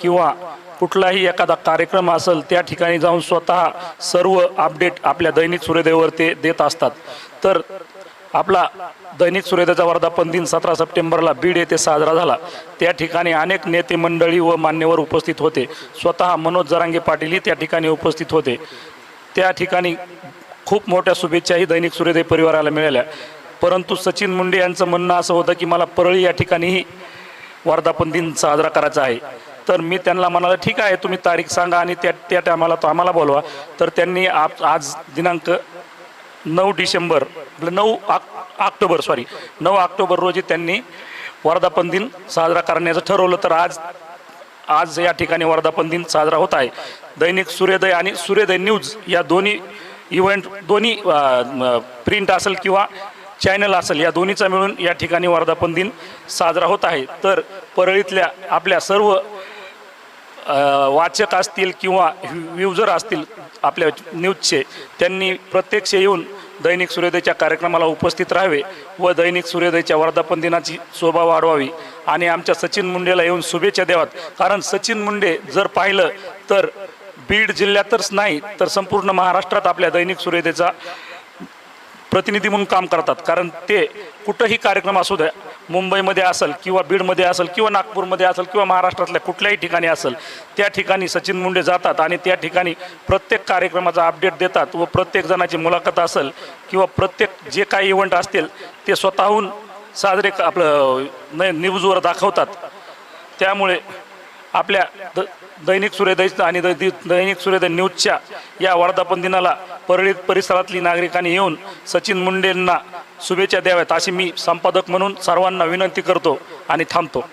किंवा कुठलाही एखादा कार्यक्रम असेल त्या ठिकाणी जाऊन स्वतः सर्व अपडेट आपल्या दैनिक सूर्योदयावर ते देत असतात. तर आपला दैनिक सूर्योदयाचा वर्धापन दिन सतरा सप्टेंबरला बीड येथे साजरा झाला. त्या ठिकाणी अनेक नेते मंडळी व मान्यवर उपस्थित होते. स्वतः मनोज जरांगे पाटीलही त्या ठिकाणी उपस्थित होते. त्या ठिकाणी खूप मोठ्या शुभेच्छाही दैनिक सूर्योदय परिवाराला मिळाल्या. परंतु सचिन मुंडे यांचं म्हणणं असं होतं की मला परळी या ठिकाणीही वर्धापन दिन साजरा करायचा आहे. तर मी त्यांना म्हणाला ठीक आहे तुम्ही तारीख सांगा आणि त्या त्या टायमाला तो आम्हाला बोलवा. तर त्यांनी आप आज दिनांक नऊ डिसेंबर म्हणजे नऊ ऑक्टोबर सॉरी नऊ ऑक्टोबर रोजी त्यांनी वर्धापन दिन साजरा करण्याचं ठरवलं. तर आज आज या ठिकाणी वर्धापन दिन साजरा होत आहे. दैनिक सूर्योदय आणि सूर्योदय न्यूज या दोन्ही इव्हेंट दोन्ही प्रिंट असेल किंवा चॅनल असेल या दोन्हीचा मिळून या ठिकाणी वर्धापन दिन साजरा होत आहे. तर परळीतल्या आपल्या सर्व वाचक असतील किंवा व्ह्युजर असतील आपल्या न्यूजचे त्यांनी प्रत्यक्ष येऊन दैनिक सूर्योदयच्या कार्यक्रमाला उपस्थित राहावे व दैनिक सूर्योदयच्या वर्धापन दिनाची शोभा वाढवावी. आणि आमच्या सचिन मुंडेला येऊन शुभेच्छा द्यावात कारण सचिन मुंडे जर पाहिलं तर बीड जिल्ह्यातच नाही तर संपूर्ण महाराष्ट्रात आपल्या दैनिक सूर्योदयचा प्रतिनिधी म्हणून काम करतात. कारण ते कुठंही कार्यक्रम असू द्या मुंबईमध्ये असेल किंवा बीडमध्ये असेल किंवा नागपूरमध्ये असेल किंवा महाराष्ट्रातल्या कुठल्याही ठिकाणी असेल त्या ठिकाणी सचिन मुंडे जातात आणि त्या ठिकाणी प्रत्येक कार्यक्रमाचा अपडेट देतात व प्रत्येक जणाची मुलाखत असेल किंवा प्रत्येक जे काही इव्हेंट असतील ते स्वतःहून साजरे क- आपलं न न्यूजवर दाखवतात. त्यामुळे आपल्या द दैनिक सूर्योदय आणि दैनिक सूर्योदय न्यूजच्या या वर्धापन दिनाला परळीत परिसरातली नागरिकांनी येऊन सचिन मुंडेंना शुभेच्छा द्याव्यात अशी मी संपादक म्हणून सर्वांना विनंती करतो आणि थांबतो.